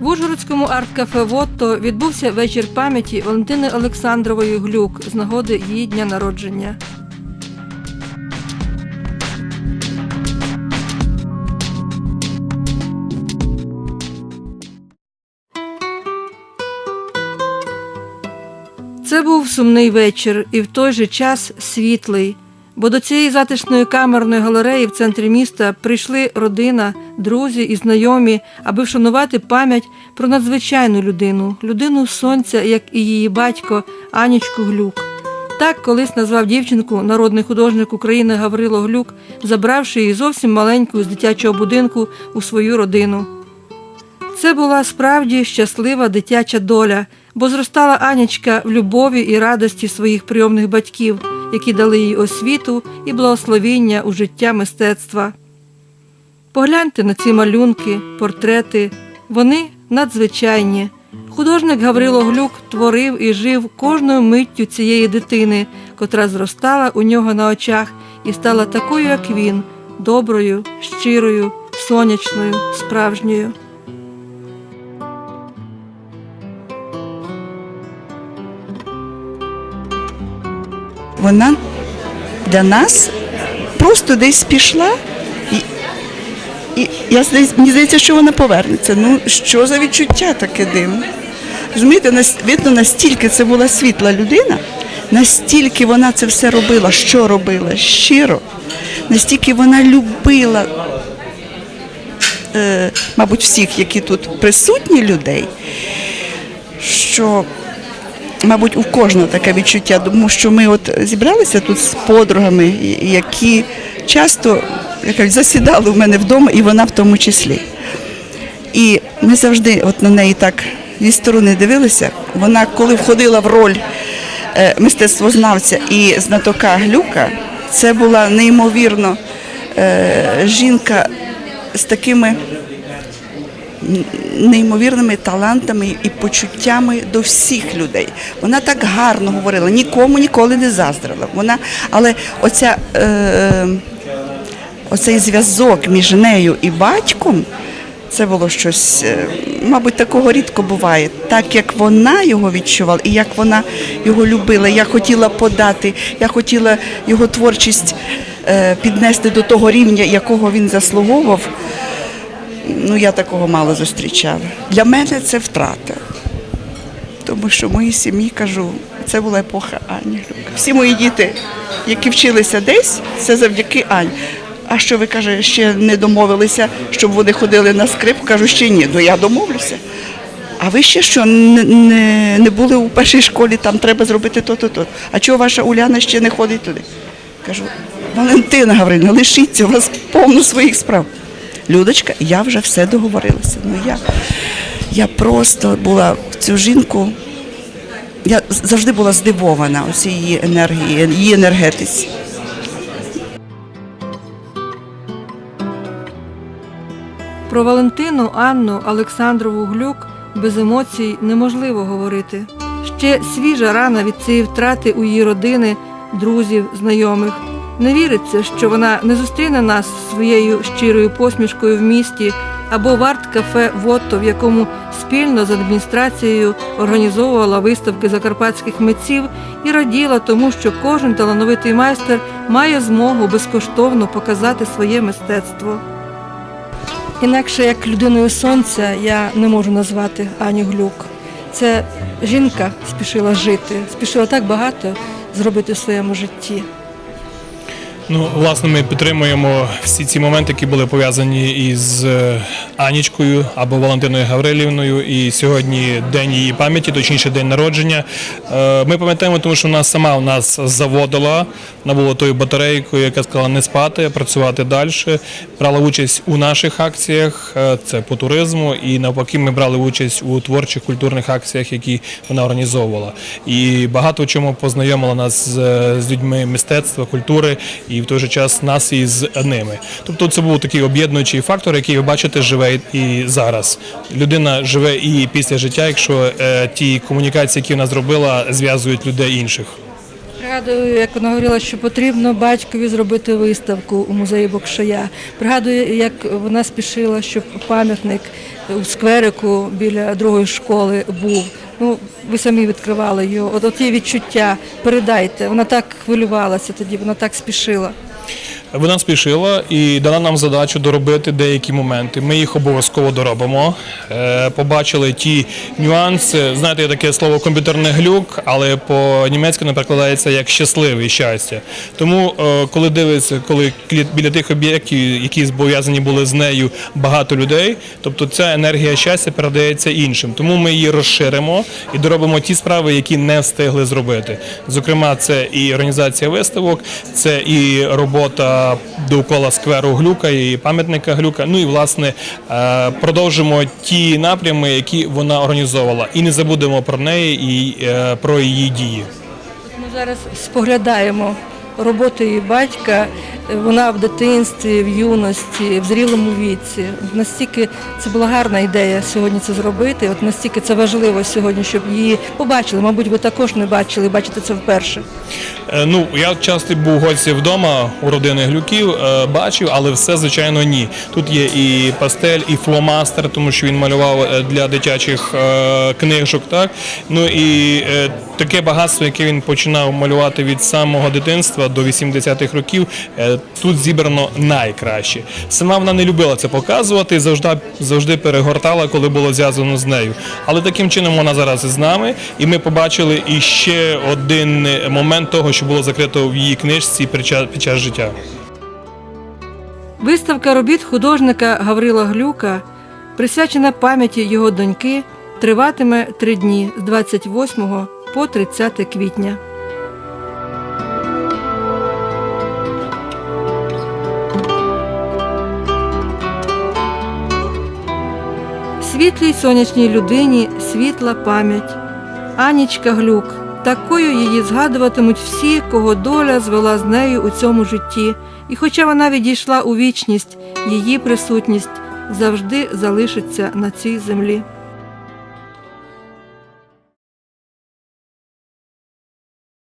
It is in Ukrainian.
В Ужгородському арт-кафе Вотто відбувся вечір пам'яті Валентини Олександрової Глюк з нагоди її дня народження. Це був сумний вечір і в той же час світлий, бо до цієї затишної камерної галереї в центрі міста прийшли родина, друзі і знайомі, аби вшанувати пам'ять про надзвичайну людину, людину сонця, як і її батько Анічку Глюк. Так колись назвав дівчинку народний художник України Гаврило Глюк, забравши її зовсім маленькою з дитячого будинку у свою родину. Це була справді щаслива дитяча доля, бо зростала Анічка в любові і радості своїх прийомних батьків, які дали їй освіту і благословіння у життя мистецтва. Погляньте на ці малюнки, портрети. Вони надзвичайні. Художник Гаврило Глюк творив і жив кожною миттю цієї дитини, котра зростала у нього на очах і стала такою, як він, доброю, щирою, сонячною, справжньою. Вона для нас просто десь пішла, і, я мені здається, що вона повернеться. Ну, що за відчуття таке дивне? Розумієте, видно, настільки це була світла людина, настільки вона це все робила, що робила щиро, настільки вона любила, е, мабуть, всіх, які тут присутні людей, що мабуть, у кожного таке відчуття, тому що ми от зібралися тут з подругами, які часто як кажуть, засідали у мене вдома, і вона в тому числі. І ми завжди от на неї так зі сторони дивилися. Вона, коли входила в роль е, мистецтвознавця і знатока глюка, це була неймовірно е, жінка з такими неймовірними талантами і почуттями до всіх людей. Вона так гарно говорила, нікому ніколи не заздрила. Вона, але оця, е, оцей зв'язок між нею і батьком. Це було щось, е, мабуть, такого рідко буває. Так як вона його відчувала, і як вона його любила, я хотіла подати, я хотіла його творчість е, піднести до того рівня, якого він заслуговував. Ну, я такого мало зустрічала. Для мене це втрата. Тому що в моїй сім'ї кажу, це була епоха Ані Всі мої діти, які вчилися десь, це завдяки Ані. А що ви каже, ще не домовилися, щоб вони ходили на скрипку? Кажу, ще ні, ну я домовлюся. А ви ще що, не, не, не були у першій школі, там треба зробити то-то, то. А чого ваша Уляна ще не ходить туди? Кажу, Валентина Гаврилівна, лишіться, у вас повно своїх справ. Людочка, я вже все договорилася. Ну я, я просто була в цю жінку. Я завжди була здивована усі її енергії, її енергетиці. Про Валентину, Анну, Олександрову Глюк без емоцій неможливо говорити. Ще свіжа рана від цієї втрати у її родини, друзів, знайомих. Не віриться, що вона не зустріне нас своєю щирою посмішкою в місті або в арт-кафе Вотто, в якому спільно з адміністрацією організовувала виставки закарпатських митців і раділа тому, що кожен талановитий майстер має змогу безкоштовно показати своє мистецтво. Інакше як людиною сонця я не можу назвати Аню Глюк. Це жінка спішила жити, спішила так багато зробити в своєму житті. Ну, власне, ми підтримуємо всі ці моменти, які були пов'язані із е, Анічкою або Валентиною Гаврилівною. І сьогодні день її пам'яті, точніше день народження. Е, Ми пам'ятаємо, тому що вона сама у нас заводила. Вона була тою батарейкою, яка сказала не спати, а працювати далі. Брала участь у наших акціях, е, це по туризму, і навпаки, ми брали участь у творчих культурних акціях, які вона організовувала. І багато в чому познайомила нас з, людьми мистецтва, культури і в той же час нас із ними. Тобто це був такий об'єднуючий фактор, який ви бачите живе і зараз. Людина живе і після життя, якщо е, ті комунікації, які вона зробила, зв'язують людей інших. Пригадую, як вона говорила, що потрібно батькові зробити виставку у музеї Бокшая. Пригадую, як вона спішила, щоб пам'ятник у скверику біля другої школи був. Ну, ви самі відкривали його. От, от є відчуття, передайте. Вона так хвилювалася тоді, вона так спішила. Вона спішила і дала нам задачу доробити деякі моменти. Ми їх обов'язково доробимо. Е, Побачили ті нюанси. Знаєте, є таке слово комп'ютерний глюк, але по-німецьки не перекладається як щасливий щастя. Тому, е, коли дивиться, коли біля тих об'єктів, які зобов'язані були з нею багато людей, тобто ця енергія щастя передається іншим. Тому ми її розширимо і доробимо ті справи, які не встигли зробити. Зокрема, це і організація виставок, це і робота довкола скверу Глюка і пам'ятника Глюка. Ну і власне е, продовжимо ті напрями, які вона організовувала, і не забудемо про неї і е, про її дії. Ми зараз споглядаємо роботу її батька. Вона в дитинстві, в юності, в зрілому віці. Настільки це була гарна ідея сьогодні це зробити. От настільки це важливо сьогодні, щоб її побачили. Мабуть, ви також не бачили, бачите це вперше. Е, Ну, я часто був гості вдома у родини глюків, е, бачив, але все, звичайно, ні. Тут є і пастель, і фломастер, тому що він малював е, для дитячих е, книжок. Так? Ну і е, таке багатство, яке він починав малювати від самого дитинства до 80-х років, е, тут зібрано найкраще. Сама вона не любила це показувати, завжди, завжди перегортала, коли було зв'язано з нею. Але таким чином вона зараз із нами, і ми побачили іще один момент того, що було закрито в її книжці під час життя. Виставка робіт художника Гаврила Глюка, присвячена пам'яті його доньки, триватиме три дні з 28 по 30 квітня. Світлій сонячній людині світла пам'ять. Анічка Глюк. Такою її згадуватимуть всі, кого доля звела з нею у цьому житті. І хоча вона відійшла у вічність, її присутність завжди залишиться на цій землі.